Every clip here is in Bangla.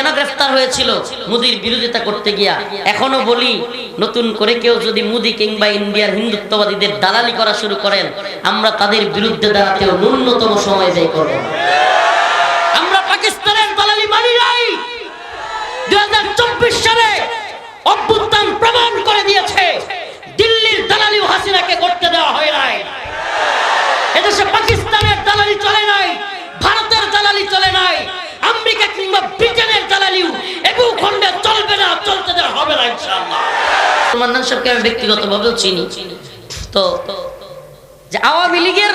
কেন গ্রেফতার হয়েছিল? মুদির বিরোধিতা করতে গিয়া। এখনও বলি, নতুন করে কেউ যদি মুদি কিংবা ইন্ডিয়ার হিন্দুত্ববাদীদের দালালি করা শুরু করেন, আমরা তাদের বিরুদ্ধে দাঁড়াতেও ন্যূনতম সময় ব্যয় করব আমরা পাকিস্তানের দালালি মানি নাই। দুই সালে অভ্যুত্থান প্রমাণ করে দিয়েছে, দিল্লির দালালিও হাসিনাকে করতে দেওয়া হয় নাই। এদেশে পাকিস্তানের দালালি চলে নাই, ভারতের দালালি চলে নাই কিংবা দালালিও এবু খণ্ডে চলবে না, চলতে দেওয়া হবে না ইনশাআল্লাহ। আমি চিনি। তো, যে আওয়ামী লীগের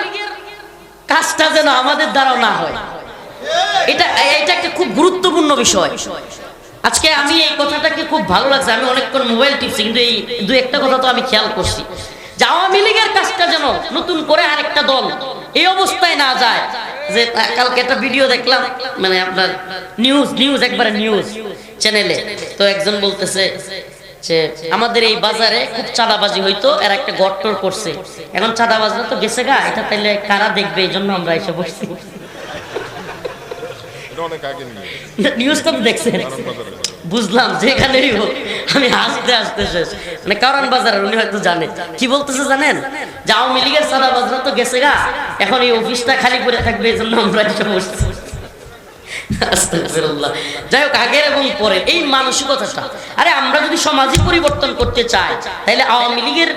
কাজটা যেন আমাদের দ্বারাও না হয়, এটা এটা একটা খুব গুরুত্বপূর্ণ বিষয়। আজকে আমি এই কথাটাকে খুব ভালো লাগছে, আমি অনেকক্ষণ মোবাইল টিপছি, কিন্তু এই দু একটা কথা তো আমি খেয়াল করছি। যে আওয়ামী লীগের কাজটা যেন নতুন করে আরেকটা দল এই অবস্থায় না যায় যে কালকে একটা ভিডিও দেখলাম মানে আপনার নিউজ নিউজ একবারে নিউজ চ্যানেলে তো একজন বলতেছে যে আমাদের এই বাজারে খুব চাঁদাবাজি হইতো এর একটা গট্টর করছে। এখন চাঁদাবাজি তো গেছে গা এটা তাহলে কারা দেখবে? এই জন্য আমরা এসে বসছি। নিউজ তো দেখছেন। বুঝলাম যেখানেই হোক আমি হাসতে হাসতে শেষ। মানে কারণ বাজারের, উনি হয়তো জানে। কি বলতেছে জানেন? যে আওয়ামী লীগের সাদা বাজার তো গেছে গা। এখন এই অফিসটা খালি করে থাকবে, এই জন্য আমরা এসে বসছি। যাই হোক, আগের এবং পরে এই মানসিকতাটা। আরে আমরা যদি সমাজে পরিবর্তন করতে চাই, তাহলে আওয়ামী লীগের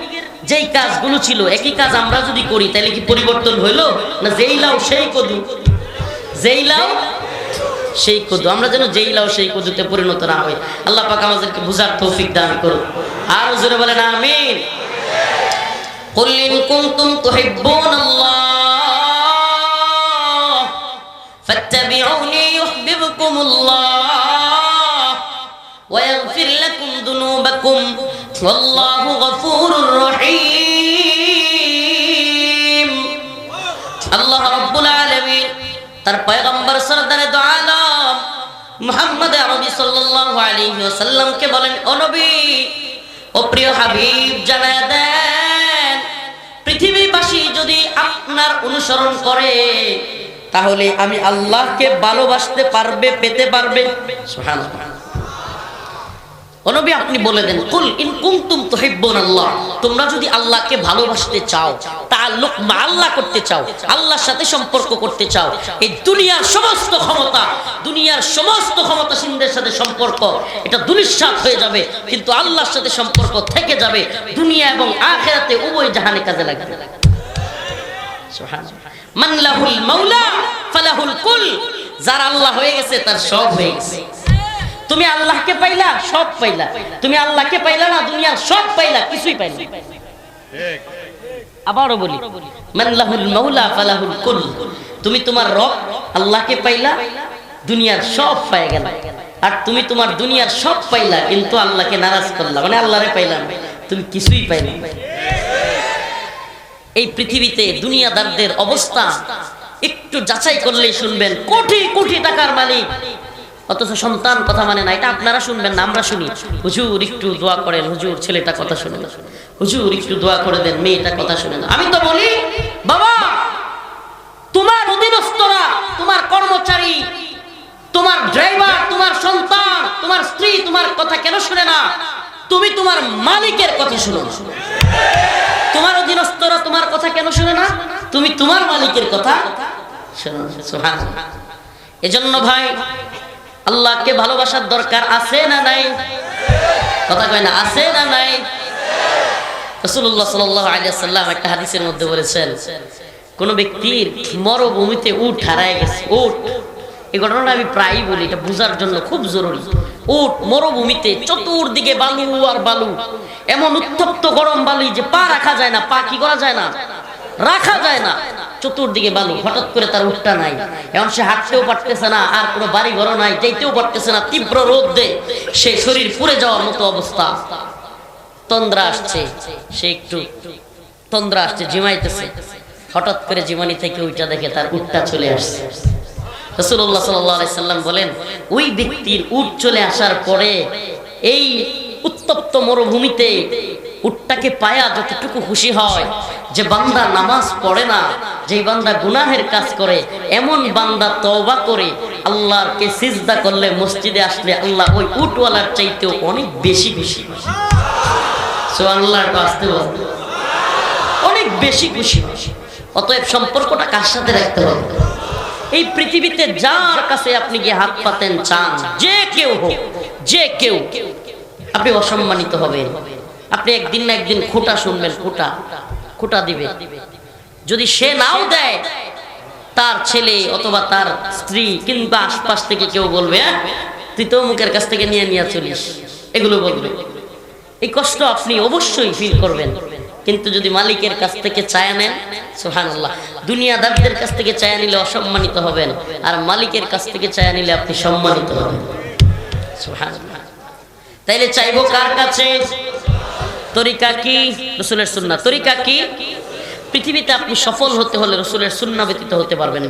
যেই কাজগুলো ছিল, একই কাজ আমরা যদি করি, তাহলে কি পরিবর্তন হইল? না যেই লাও সেই কদু? যেই লাও সেই কদু আমরা যেন যেই লাও সেই কদুতে পরিণত না হই আল্লাহ পাক আমাদেরকে বুঝার তৌফিক দান করুন আর জোরে বলেন আমিন قل إن كنتم تحبون الله فاتبعوني يحببكم الله ويغفر لكم ذنوبكم والله غفور رحيم আল্লাহ রাব্বুল আলামিন তার পয়গম্বর সরদারে দো আলম মুহাম্মদ আরবি সাল্লাল্লাহু আলাইহি ওয়াসাল্লামকে বলেন, ও নবী, ও প্রিয় হাবিব, জানায় দেন, পৃথিবীবাসী যদি আপনার অনুসরণ করে, তাহলে আমি আল্লাহকে ভালোবাসতে পারবে, পেতে পারবে। সুবহানাল্লাহ। অনবী আপনি বলে দেন, কুল ইন কুনতুম তুহিব্বুন আল্লাহ তোমরা যদি আল্লাহকে ভালোবাসতে চাও, তাআল্লুক মা আল্লাহ করতে চাও, আল্লাহর সাথে সম্পর্ক করতে চাও, এই দুনিয়ার সমস্ত ক্ষমতা, দুনিয়ার সমস্ত ক্ষমতাসীনদের সাথে সম্পর্ক, এটা দুনিশ্বাত হয়ে যাবে, কিন্তু আল্লাহর সাথে সম্পর্ক থেকে যাবে, দুনিয়া এবং আখিরাতে উভয় জাহানে কাজে লাগবে সুবহানাল্লাহ। মান লাহুল মাওলা, ফালাহুল কুল, যার আল্লাহ হয়ে গেছে, তার সব হয়ে গেছে তুমি আল্লাহকে পাইলা, সব পাইলা। তুমি আল্লাহকে পাইলা না, দুনিয়ার সব পাইলা, কিছুই পাইলা আবারও বলি মানলাহুল মাওলা ফালাহুল কুল। তুমি তোমার রব, আল্লাহকে পাইলা, দুনিয়ার সব পাই গেল। আর তুমি তোমার দুনিয়ার সব পাইলা, কিন্তু আল্লাহকে নারাজ করলা। মানে আল্লাহরে পাইলাম তুমি কিছুই পাইলা এই পৃথিবীতে দুনিয়াদারদের অবস্থা, একটু যাচাই করলেই শুনবেন, কোটি কোটি টাকার মালিক। অথচ সন্তান কথা মানে না, এটা আপনারা শুনবেন না, আমরা শুনি। হুজুর একটু দোয়া করেন, হুজুর ছেলেটা কথা শুনে না। হুজুর একটু দোয়া করে দেন, মেয়েটা কথা শুনে না। আমি তো বলি, বাবা, তোমার অধীনস্থরা, তোমার কর্মচারী, তোমার ড্রাইভার, তোমার সন্তান, তোমার স্ত্রী, তোমার কথা কেন শুনে না? তুমি তোমার মালিকের কথা শুনো। তোমার অধীনস্থরা তোমার কথা কেন শুনে না? তুমি তোমার মালিকের কথা শোনো। এজন্য ভাই আল্লাহকে ভালোবাসার দরকার আছে না নাই? কথা কয় না, আছে না নাই? রাসূলুল্লাহ সাল্লাল্লাহু আলাইহি সাল্লাম একটা হাদিসের মধ্যে বলেছেন, কোন ব্যক্তির মরুভূমিতে উট হারায় গেছে। উট এই ঘটনাটা আমি প্রায়ই বলি, এটা বোঝার জন্য খুব জরুরি। উট মরুভূমিতে চতুর্দিকে বালু আর বালু, এমন উত্তপ্ত গরম বালি যে পা রাখা যায় না, পা কি করা যায় না? রাখা যায় না। চতুর্দিকে বালু, হঠাৎ করে তার উঠটা নাই। এখন সে হাঁটতেও পারতেছে না, আর কোনো বাড়ি ঘর নাই যাইতেও পারতেছে না, তীব্র রোদে সে শরীর পুড়ে যাওয়ার মতো অবস্থা। তন্দ্রা আসছে, সে একটু তন্দ্রা আসছে জিমাইতেছে হঠাৎ করে জীবনী থেকে ওইটা দেখে তার উটটা চলে আসছে। রসুল্লাহ সাল্লাম বলেন, ওই ব্যক্তির উট চলে আসার পরে এই উত্তপ্ত মরুভূমিতে উটটাকে পায়া যতটুকু খুশি হয়। যে বান্দা নামাজ পড়ে না যে বান্দা গুনাহের কাজ করে, এমন বান্দা তওবা করে আল্লাহর কে সিজদা করলে, মসজিদে আসলে আল্লাহ ওই উটওয়ালার চাইতেও অনেক বেশি খুশি। আল্লাহর আসতে অনেক বেশি খুশি। অতএব সম্পর্কটা কার সাথে রাখতে হবে? এই পৃথিবীতে যার কাছে আপনি গিয়ে হাত পাতেন, চান, যে কেউ হোক, যে কেউ, আপনি অসম্মানিত হবেন। আপনি একদিন না একদিন খোটা শুনবেন খোটা খোটা দিবে। যদি সে নাও দেয় তার ছেলে অথবা তার স্ত্রী কিংবা আশপাশ থেকে কেউ বলবে "হ্যাঁ, তুই তো মুখের কাছ থেকে নিয়ে নিয়ে চলিস। এগুলো বলবে। এই কষ্ট আপনি অবশ্যই ফিল করবেন। কিন্তু যদি মালিকের কাছ থেকে চায়া নেন সুহানাল্লাহ দুনিয়াদারদের কাছ থেকে চায়া নিলে অসম্মানিত হবেন আর মালিকের কাছ থেকে চায় নিলে আপনি সম্মানিত হবেন। সুবহানাল্লাহ। তাইলে চাইব কার কাছে? তরিকা কি? রসুলের সুন্না তরিকা কি? পৃথিবীতে আপনি সফল হতে হলে রসুলের সুন্না ব্যতীত হতে পারবেন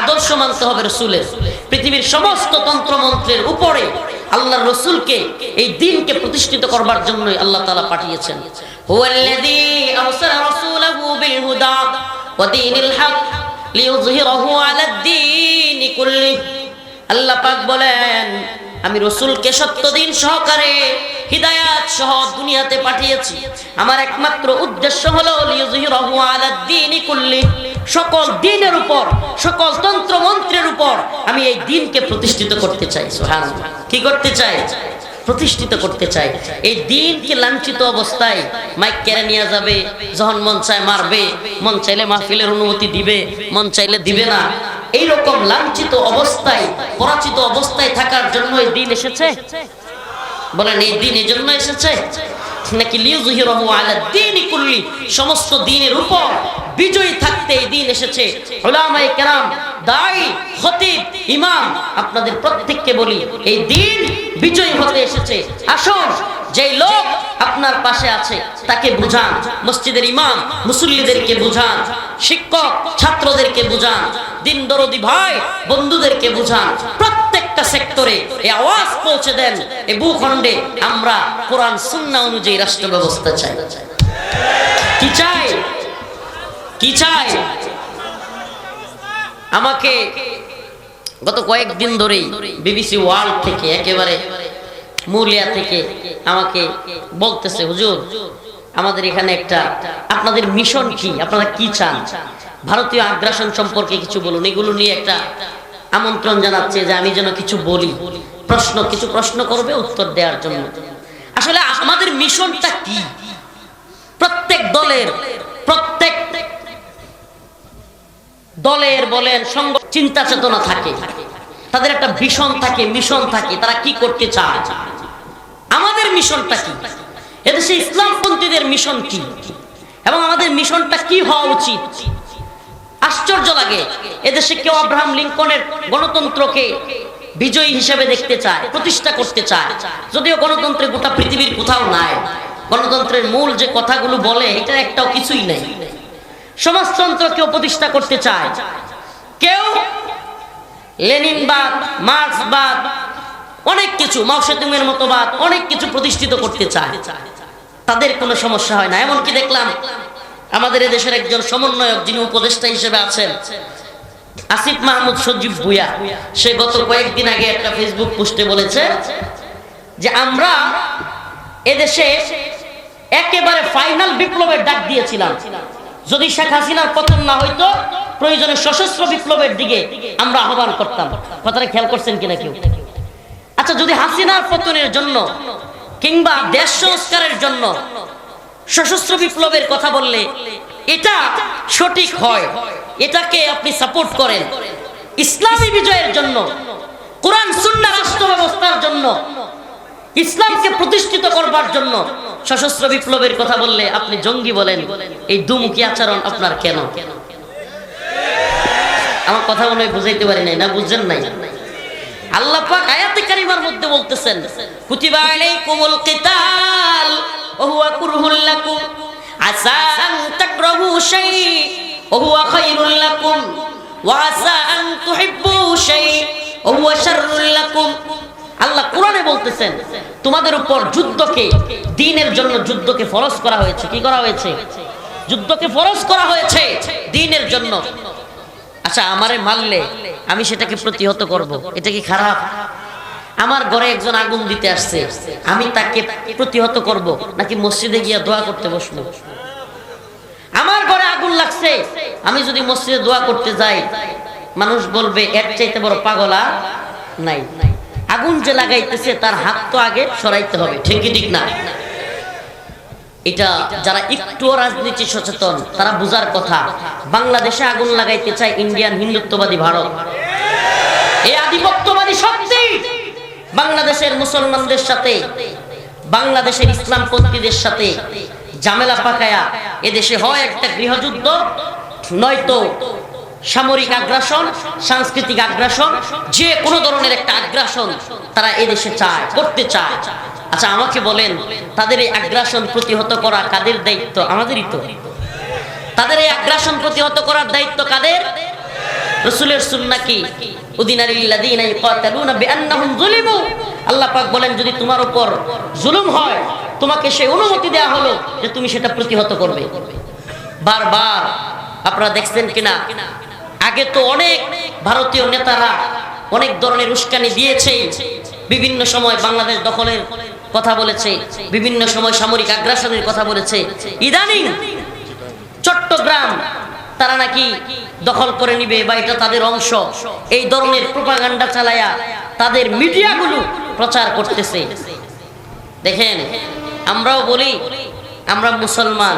আদর্শ মানতে হবে রসুলের। পৃথিবীর সমস্ত তন্ত্রমন্ত্রের উপরে আল্লাহর রসুলকে, এই দিনকে প্রতিষ্ঠিত করবার জন্যই আল্লাহ তাআলা পাঠিয়েছেন। আল্লাহ পাক বলেন আমি রসুলকে সত্য দিন সহকারে হিদায়াত সহ দুনিয়াতে পাঠিয়েছি। আমার একমাত্র উদ্দেশ্য হলো সকল দিনের উপর, সকল তন্ত্র মন্ত্রের উপর আমি এই দিনকে প্রতিষ্ঠিত করতে চাই কি করতে চাই? প্রতিষ্ঠিত করতে চাই এই দিনকে লাঞ্ছিত অবস্থায় মাইক কেড়ে নিয়ে যাবে, যখন মন চায় মারবে, মন চাইলে মাহফিলের অনুমতি দিবে, মন চাইলে দিবে না। এই রকম লাঞ্ছিত অবস্থায় পরাচিত অবস্থায় থাকার জন্য এই দিন এসেছে? বলেন, এই দিন এই জন্য এসেছে? নাকি লিউজহিরাহু আলা দীনি কুল্লি, সমস্ত দিনের উপর বিজয়ী থাকতে এই দিন এসেছে? উলামায়ে কেরাম দাই খতিব, ইমাম, আপনাদের প্রত্যেককে বলি, এই দিন বিজয়ী হতে এসেছে। আসুন যে লোক আপনার পাশে আছে, তাকে বুঝান। মসজিদের ইমাম, মুসল্লিদেরকে বুঝান। শিক্ষক, ছাত্রদেরকে বুঝান। দিন দরদি ভাই, বন্ধুদেরকে বুঝান। প্রত্যেকটা সেক্টরে এই আওয়াজ পৌঁছে দেন। এ ভূখণ্ডে আমরা কোরআন সুন্নাহ অনুযায়ী রাষ্ট্র ব্যবস্থা চাই। কি চাই? কি চাই? আমাকে গত কয়েকদিন ধরেই বিবিসি ওয়ার্ল্ড থেকে, একেবারে মুলিয়া থেকে আমাকে বলতেছে, হুজুর, আমাদের এখানে একটা, আপনাদের মিশন কি? আপনারা কি চান? ভারতীয় আগ্রাসন সম্পর্কে কিছু বলুন। এগুলো নিয়ে একটা আমন্ত্রণ জানাচ্ছে যে আমি যেন কিছু বলি। প্রশ্ন, কিছু প্রশ্ন করবে উত্তর দেওয়ার জন্য। আসলে আমাদের মিশনটা কি? দলের বলেন সঙ্গ চিন্তা চেতনা থাকে। তাদের একটা ভীষণ থাকে, মিশন থাকে, তারা কি করতে চায়? আমাদের মিশনটা কি? এদেশে ইসলামপন্থীদের মিশন কি? এবং আমাদের মিশনটা কি হওয়া উচিত? আশ্চর্য লাগে, এদেশে কেউ আব্রাহাম লিঙ্কনের গণতন্ত্রকে বিজয়ী হিসেবে দেখতে চায়, প্রতিষ্ঠা করতে চায়। যদিও গণতন্ত্রে গোটা পৃথিবীর কোথাও নাই, গণতন্ত্রের মূল যে কথাগুলো বলে এটা একটাও কিছুই নেই। সমাজতন্ত্র কেউ প্রতিষ্ঠা করতে চায়। কেউ? লেনিনবাদ মার্ক্সবাদ অনেক কিছু মাওসেতুমের মতবাদ অনেক কিছু প্রতিষ্ঠিত করতে চায়। তাদের কোনো সমস্যা হয় না। এমনকি দেখলাম? আমাদের দেশের একজন সমন্বয়ক যিনি উপদেষ্টা হিসেবে আছেন, আসিফ মাহমুদ সজীব ভুয়া সে গত কয়েকদিন আগে একটা ফেসবুক পোস্টে বলেছে যে, আমরা এদেশে একেবারে ফাইনাল বিপ্লবের ডাক দিয়েছিলাম। যদি শেখ হাসিনার পতন না হইতো, প্রয়োজনে সশস্ত্র বিপ্লবের দিকে আমরা আহ্বান করতাম। কথাটা খেয়াল করছেন কিনা কেউ? আচ্ছা যদি হাসিনার পতনের জন্য কিংবা দেশ সংস্কারের জন্য সশস্ত্র বিপ্লবের কথা বললে, এটা সঠিক হয়। এটাকে আপনি সাপোর্ট করেন। ইসলামী বিজয়ের জন্য, কোরআন সুন্না রাষ্ট্র ব্যবস্থার জন্য ইসলামকে প্রতিষ্ঠিত করবার জন্য সশস্ত্র বিপ্লবের কথা বললে আপনি জঙ্গি বলেন, এই দুমুখী আচরণ আপনার কেন? আমার কথা মনে হয় বুঝাইতে পারি নাই, না বুঝছেন নাই? আল্লাহ পাক আয়াতে কারিমার মধ্যে বলতেছেন, কুতিবা আলাইকুমুল কিতাল, ওয়া হুয়া কুরহুল লাকুম, আসা আন তাকরাহু শাই ওয়া হুয়া খায়রুল লাকুম, ওয়া আসা আন তুহিব্বু শাই ওয়া হুয়া শাররুল লাকুম আল্লাহ কোরআনে বলতেছেন, তোমাদের উপর যুদ্ধকে, দিনের জন্য যুদ্ধকে ফরজ করা হয়েছে। কি করা হয়েছে? যুদ্ধকে ফরজ করা হয়েছে, দিনের জন্য। আচ্ছা আমারে মারলে আমি সেটাকে প্রতিহত করব, এটা কি খারাপ? আমার ঘরে একজন আগুন দিতে আসছে, আমি তাকে প্রতিহত করব, নাকি মসজিদে গিয়ে দোয়া করতে বসবো? আমার ঘরে আগুন লাগছে, আমি যদি মসজিদে দোয়া করতে যাই, মানুষ বলবে, এর চাইতে বড় পাগলা নাই। আগুন যে লাগাইতেছে, তার হাত তো আগে সরাইতে হবে। ঠিক ঠিক না? এটা যারা একটু রাজনীতি সচেতন, তারা বুঝার কথা। বাংলাদেশে আগুন লাগাইতে চায় ইন্ডিয়ান হিন্দুত্ববাদী ভারত। এই আধিপত্যবাদী শক্তি বাংলাদেশের মুসলমানদের সাথে, বাংলাদেশের ইসলামপন্থীদের সাথে জামেলা পাকায়া এদেশে হয় একটা গৃহযুদ্ধ, নয়তো সামরিক আগ্রাসন, সাংস্কৃতিক আগ্রাসন, যে কোনো ধরনের একটা আগ্রাসন তারা এদেশে চায়, করতে চায়। আচ্ছা আমাকে বলেন, তাদের এই আগ্রাসন প্রতিহত করা কাদের দায়িত্ব? আমাদেরই তো। তাদের এই আগ্রাসন প্রতিহত করার দায়িত্ব কাদের? রসুলের সুন্না কি? আল্লাহ পাক বলেন, যদি তোমার উপর জুলুম হয়, তোমাকে সেই অনুমতি দেয়া হলো যে তুমি সেটা প্রতিহত করবে। বারবার, আপনারা দেখছেন কিনা? আগে তো অনেক ভারতীয় নেতারা অনেক ধরনের উস্কানি দিয়েছে। বিভিন্ন সময় বাংলাদেশ দখলের কথা বলেছে, বিভিন্ন সময় সামরিক আগ্রাসনের কথা বলেছে। ইদানিং চট্টগ্রাম তারা নাকি দখল করে নিবে বা এটা তাদের অংশ। এই ধরনের প্রোপাগান্ডা চালায়া তাদের মিডিয়াগুলো প্রচার করতেছে। দেখেন, আমরাও বলি, আমরা মুসলমান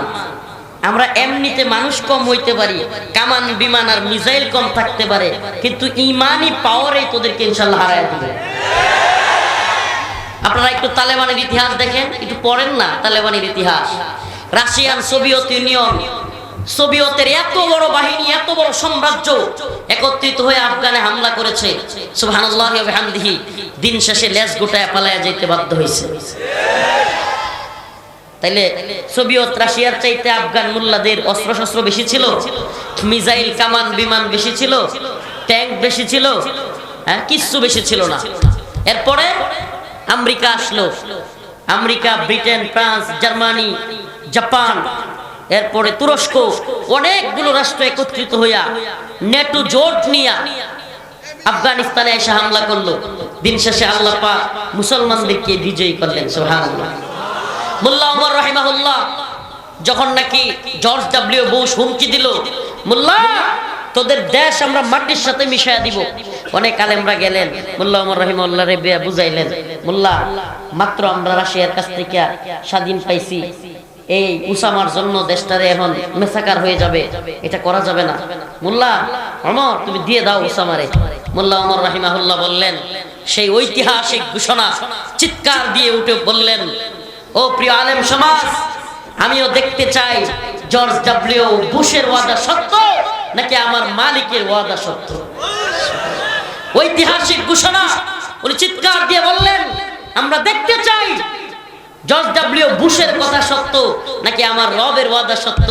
আমরা এমনিতে মানুষ কম হইতে পারি, কামান, বিমান আর মিসাইল কম থাকতে পারে, কিন্তু ইমানই পাওয়ারে তোদেরকে ইনশাল্লাহ হারায় দিবে। আপনারা একটু তালেবানের ইতিহাস দেখেন, একটু পড়েন না তালেবানের ইতিহাস। রাশিয়ান সোভিয়েত ইউনিয়ন, সোভিয়েতের এত বড় বাহিনী, এত বড় সাম্রাজ্য একত্রিত হয়ে আফগানে হামলা করেছে। সুবহানাল্লাহি ওয়া বিহামদিহি, দিন শেষে লেজ গোটায় পালায়া যেতে বাধ্য হয়েছে তাইলে সোভিয়েত রাশিয়ার চাইতে আফগান মোল্লাদের অস্ত্র শস্ত্র বেশি ছিল? মিসাইল, কামান, বিমান বেশি ছিল? ট্যাঙ্ক বেশি ছিল? হ্যাঁ কিচ্ছু বেশি ছিল না। এরপরে আমেরিকা আসলো। America, Britain, France, Germany, Japan, এরপরে তুরস্ক, অনেকগুলো রাষ্ট্র একত্রিত হইয়া নেটো জোট নিয়া আফগানিস্তানে এসে হামলা করল। দিন শেষে আল্লাহ পাক মুসলমানদেরকে বিজয়ী করলেন, সুবহানাল্লাহ। মোল্লা ওমর রাহিমাহুল্লাহ, যখন নাকি জর্জ ডাব্লিউ বুশ হুমকি দিল, মোল্লা, তোদের দেশ আমরা মাটির সাথে মিশাইয়া দিব। অনেক আলেমরা গেলেন, মোল্লা ওমর রহিমাল্লাহ রে বুঝাইলেন, মোল্লা, মাত্র আমরা রাশিয়ার কাছ থেকে স্বাধীন পাইছি। এই উসামার জন্য দেশটারে এখন মেসাকার হয়ে যাবে। এটা করা যাবে না। মোল্লা অমর তুমি দিয়ে দাও উসামারে। মোল্লা ওমর রাহিমাহুল্লাহ বললেন, সেই ঐতিহাসিক ঘোষণা চিৎকার দিয়ে উঠে বললেন ও প্রিয় আলেম সমাজ, আমিও দেখতে চাই জর্জ ডাব্লিউ বুশের ওয়াদা সত্য নাকি আমার মালিকের ওয়াদা সত্য? ঐতিহাসিক ঘোষণা, উনি চিৎকার দিয়ে বললেন, আমরা দেখতে চাই জর্জ ডাব্লিউ বুশের কথা সত্য নাকি আমার রবের ওয়াদা সত্য?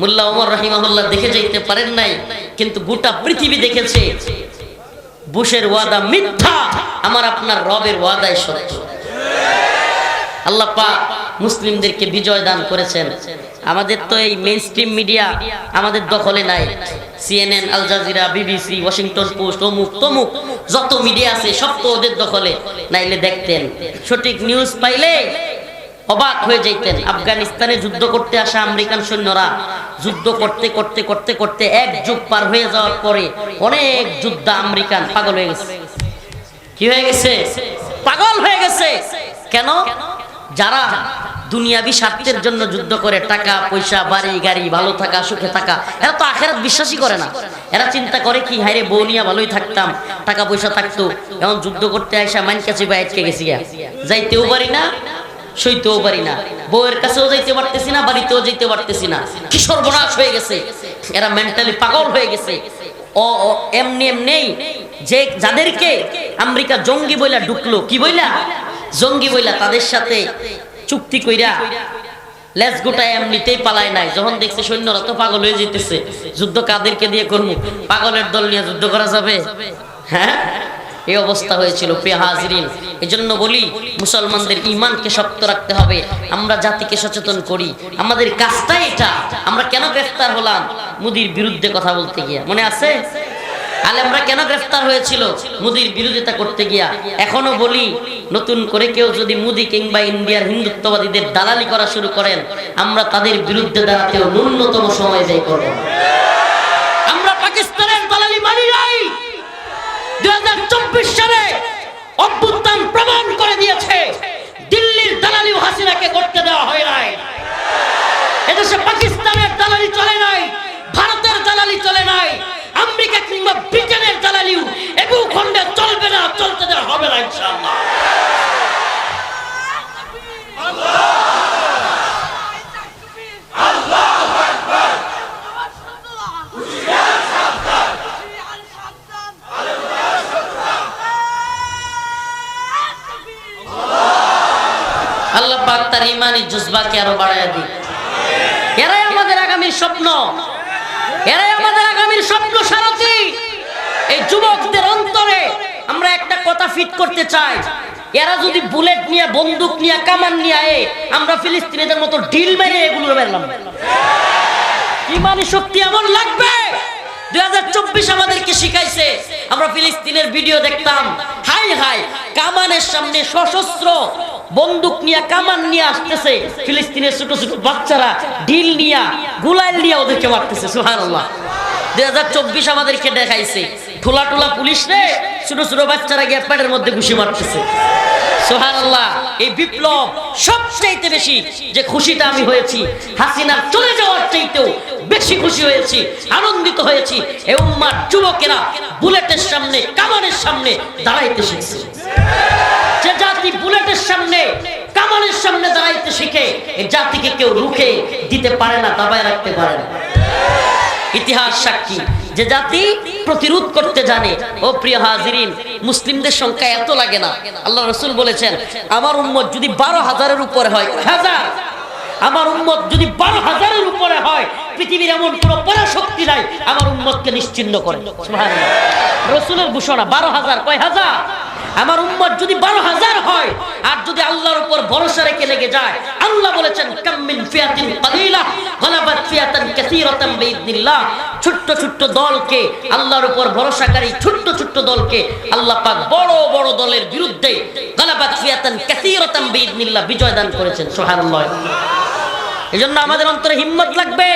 মোল্লা ওমর রহিমাহুল্লাহ দেখে যাইতে পারেন নাই, কিন্তু গোটা পৃথিবী দেখেছে বুশের ওয়াদা মিথ্যা, আমার আপনার রবের ওয়াদাই সত্য। আল্লাহ পাক মুসলিমদেরকে বিজয় দান করেছেন। আমাদের তো এই মেইন স্ট্রিম মিডিয়া আমাদের দখলে নাই। CNN Al Jazeera BBC Washington Post অমুক তমুক, যত মিডিয়া আছে সব তো ওদের দখলে। নাইলে দেখতেন, সঠিক নিউজ পাইলে অবাক হয়ে যাইতেন। আফগানিস্তানে যুদ্ধ করতে আসা আমেরিকান সৈন্যরা, যুদ্ধ করতে করতে করতে করতে এক যুগ পার হয়ে যাওয়ার পরে অনেক যুদ্ধ আমেরিকান পাগল হয়ে গেছে। কি হয়ে গেছে? পাগল হয়ে গেছে। কেন? যারা দুনিয়াবি স্বার্থের জন্য যুদ্ধ করে টাকা পয়সা বাড়ি গাড়ি ভালো থাকা সুখে থাকা এরা তো আখেরাত বিশ্বাসই করে না। এরা চিন্তা করে কি হাইরে বউ নিয়ে ভালোই থাকতাম টাকা পয়সা থাকতো এখন যুদ্ধ করতে আসা মাইন কাছে বা আটকে গেছি যাইতেও পারি না সইতেও পারি না। বউয়ের কাছেও যাইতে পারতেছি না বাড়িতেও যেতে পারতেছি না। কি সর্বনাশ হয়ে গেছে। এরা মেন্টালি পাগল হয়ে গেছে। ও, এমনি এমনি যে যাদেরকে আমেরিকা জঙ্গি বইলা ঢুকলো কি বইলা? জঙ্গি বইলা তাদের সাথে চুক্তি কইরা লেজ গোটায় এমনিতেই পালায় নাই। যখন দেখছে সৈন্যরা তো পাগল হয়ে যেতেছে, যুদ্ধ কাদেরকে দিয়ে করব পাগলের দল নিয়ে যুদ্ধ করা যাবে? হ্যাঁ? এই অবস্থা হয়েছিল প্রিয় হাজরিন। এজন্য বলি, মুসলমানদের ইমানকে শক্ত রাখতে হবে। আমরা জাতিকে সচেতন করি। আমাদের কাজটাই এটা। আমরা কেন গ্রেফতার হলাম? মুদির বিরুদ্ধে কথা বলতে গিয়া। মনে আছে? আলেমরা কেন গ্রেফতার হয়েছিল? মুদির বিরোধিতা করতে গিয়া। এখনও বলি নতুন করে কেউ যদি মুদি কিংবা ইন্ডিয়ার হিন্দুত্ববাদীদের দালালি করা শুরু করেন, আমরা তাদের বিরুদ্ধে দাঁড়াতেও ন্যূনতম সময় ব্যয় করব। আমরা পাকিস্তানের দালালি মানি নাই। দুই হাজার চব্বিশ সালে অভ্যুত্থান প্রমাণ করে দিয়েছে, দিল্লির দালালি হাসিনাকে করতে দেওয়া হয় নাই। এদেশে পাকিস্তানের দালালি চলে নাই, ভারতের দালালি চলে নাই আমেরিকা কিংবা ব্রিটেনের দালালিও এবু খণ্ডে চলবে না, চলতে দেওয়া হবে না, ইনশাআল্লাহ। আল্লাহ পাক তার ইমানি জজবাকে আরও বাড়ায় দিক। এরাই আমাদের আগামীর স্বপ্ন। এরাই আমাদের আগামীর স্বপ্ন সারথি। এই যুবকদের অন্তরে আমরা একটা কথা ফিট করতে চাই। এরা যদি বুলেট নিয়ে, বন্দুক নিয়ে, কামান নিয়ে আয়ে, আমরা ফিলিস্তিনিদের মতো ঢিল মেরে এগুলো বেরলাম ইমানি শক্তি এমন লাগবে? দুই হাজার চব্বিশ আমাদেরকে শিখাইছে। আমরা ফিলিস্তিনের ভিডিও দেখতাম। হাই হাই, কামানের সামনে সশস্ত্র বন্দুক নিয়ে কামান নিয়ে আসতেছে। ফিলিস্তিনের ছোট ছোট বাচ্চারা ঢিল নিয়া গুলাইল নিয়ে ওদেরকে মারতেছে সুহানুল্লাহ দুই হাজার চব্বিশ আমাদেরকে দেখাইছে। ঠোলা টোলা পুলিশ রে, ছোট ছোট বাচ্চারা গিয়ে প্যাটের মধ্যে ঘুষি মারতেছে। সোহানাল্লাহ এই বিপ্লব সবচাইতে বেশি যে খুশিটা আমি হয়েছি, হাসিনার চলে যাওয়ার চাইতেও বেশি খুশি হয়েছি, আনন্দিত হয়েছি, এ উম্মার যুবকেরা বুলেটের সামনে, কামানের সামনে দাঁড়াইতে শিখছে। যে জাতি বুলেটের সামনে, কামানের সামনে দাঁড়াইতে শিখে এই জাতিকে কেউ রুখে দিতে পারে না, দাবায় রাখতে পারে না। ইতিহাস সাক্ষী। যে জাতি প্রতিরোধ করতে জানে। ও প্রিয় হাজিরিন, মুসলিমদের সংখ্যা এত লাগে না। আল্লাহ রসুল বলেছেন, আমার উম্মত যদি বারো হাজারের উপরে হয়, হাজার। আমার উম্মত যদি বারো হাজারের উপরে হয় পৃথিবীর এমন কোনো পরাশক্তি নাই, আমার উম্মতকে নিশ্চিন্ন করে। রসুলের ঘোষণা, বারো হাজার, কয় হাজার? আমার উম্মত যদি বারো হাজার হয়, আর যদি আল্লাহর উপর ভরসা রেখে লেগে যায়, আল্লাহ বলেছেন কাম্মিন ফিয়াতিন কালিলা, গলাবাত ফিয়াতান কাসীরাতান বিইذنিল্লাহ ছোট্ট ছোট্ট দলকে, আল্লাহর উপর ভরসাকারী ছোট্ট ছোট্ট দলকে আল্লাহ পাক বড় বড় দলের বিরুদ্ধে গলাবাত ফিয়াতান কাসীরাতান বিইذنিল্লাহ বিজয় দান করেছেন। সুবহানাল্লাহ। এজন্য আমাদের অন্তরে হিম্মত লাগবে।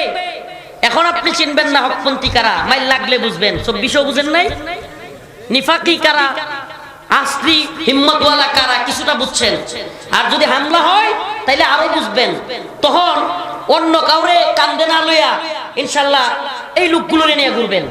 এখন আপনি চিনবেন না হকপন্থী কারা। মাইল লাগলে বুঝবেন। চব্বিশও বুঝেন নাই? নিফাকি কারা? আসলি হিম্মতওয়ালা কারা? কিছুটা বুঝছেন। আর যদি হামলা হয়, তাইলে আরও বুঝবেন। তখন অন্য কাউরে কান্দে না লইয়া, ইনশাল্লাহ এই লোকগুলো নিয়ে ঘুরবেন।